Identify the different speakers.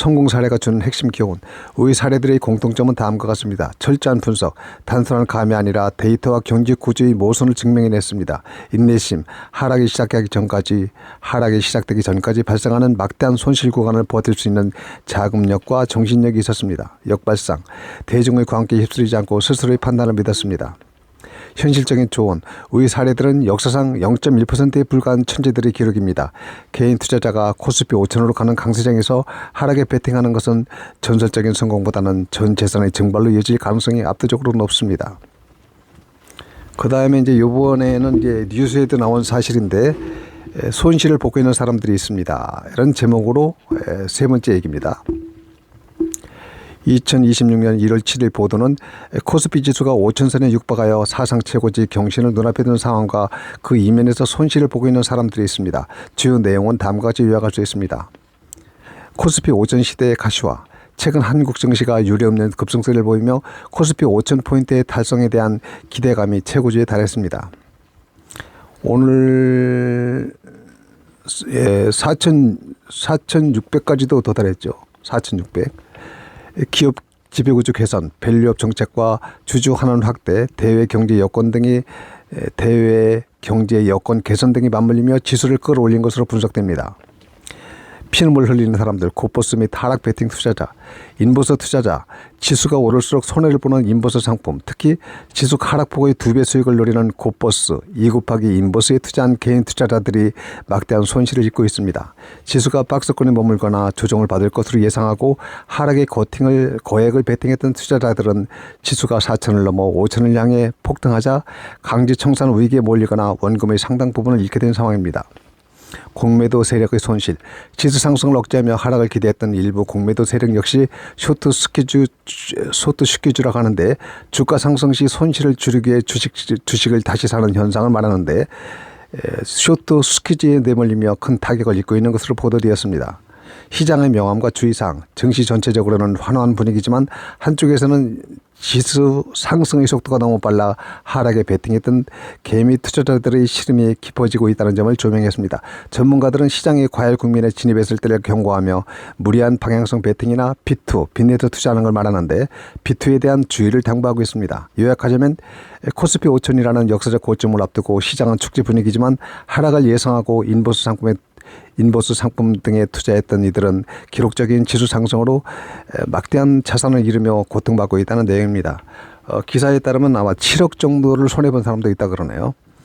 Speaker 1: 성공 사례가 주는 핵심 교훈. 우리 사례들의 공통점은 다음과 같습니다. 철저한 분석, 단순한 감이 아니라 데이터와 경제 구조의 모순을 증명해냈습니다. 인내심, 하락이 시작하기 전까지, 하락이 시작되기 전까지 발생하는 막대한 손실 구간을 버틸 수 있는 자금력과 정신력이 있었습니다. 역발상, 대중의 광기에 휩쓸리지 않고 스스로의 판단을 믿었습니다. 현실적인 조언. 우리 사례들은 역사상 0.1%에 불과한 천재들의 기록입니다. 개인 투자자가 코스피 5천으로 가는 강세장에서 하락에 베팅하는 것은 전설적인 성공보다는 전 재산의 증발로 이어질 가능성이 압도적으로 높습니다. 그 다음에 이제 이번에는 이제 뉴스에도 나온 사실인데 에, 손실을 보고 있는 사람들이 있습니다. 이런 제목으로 에, 세 번째 얘기입니다. 2026년 1월 7일 보도는 코스피 지수가 5천선에 육박하여 사상 최고치 경신을 눈앞에 둔 상황과 그 이면에서 손실을 보고 있는 사람들이 있습니다. 주요 내용은 다음과 같이 요약할 수 있습니다. 코스피 5천 시대의 가시화. 최근 한국 증시가 유례없는 급승세를 보이며 코스피 5천 포인트의 달성에 대한 기대감이 최고치에 달했습니다. 오늘 예, 4천 4,600까지도 도달했죠. 4,600. 기업 지배구조 개선, 밸류업 정책과 주주 환원 확대, 대외 경제 여건 등이 에, 대외 경제 여건 개선 등이 맞물리며 지수를 끌어올린 것으로 분석됩니다. 피눈물 흘리는 사람들, 고버스 및 하락 베팅 투자자, 인버스 투자자, 지수가 오를수록 손해를 보는 인버스 상품, 특히 지수 하락폭의 두 배 수익을 노리는 고버스, 2 곱하기 인버스에 투자한 개인 투자자들이 막대한 손실을 입고 있습니다. 지수가 박스권에 머물거나 조정을 받을 것으로 예상하고 하락의 거팅을, 거액을 베팅했던 투자자들은 지수가 4천을 넘어 5천을 향해 폭등하자 강제 청산 위기에 몰리거나 원금의 상당 부분을 잃게 된 상황입니다. 공매도 세력의 손실, 지수 상승을 억제하며 하락을 기대했던 일부 공매도 세력 역시 쇼트 스퀴즈, 쇼트 스퀴즈라고 하는데 주가 상승 시 손실을 줄이기 위해 주식, 주식을 다시 사는 현상을 말하는데 에, 쇼트 스퀴즈에 내몰리며 큰 타격을 입고 있는 것으로 보도되었습니다. 시장의 명암과 주의사항, 증시 전체적으로는 환호한 분위기지만 한쪽에서는 지수 상승의 속도가 너무 빨라 하락에 베팅했던 개미 투자자들의 시름이 깊어지고 있다는 점을 조명했습니다. 전문가들은 시장의 과열 국면에 진입했을 때를 경고하며 무리한 방향성 베팅이나 비투, 빚내서 투자하는 걸 말하는데 비투에 대한 주의를 당부하고 있습니다. 요약하자면 코스피 5천이라는 역사적 고점을 앞두고 시장은 축제 분위기지만 하락을 예상하고 인버스 상품에 인버스 상품 등에 투자했던 이들은 기록적인 지수 상승으로 에, 막대한 자산을 잃으며 고통받고 있다는 내용입니다. 어, 기사에 따르면 아마 7억 정도를 손해본 사람도 있다 그러네요.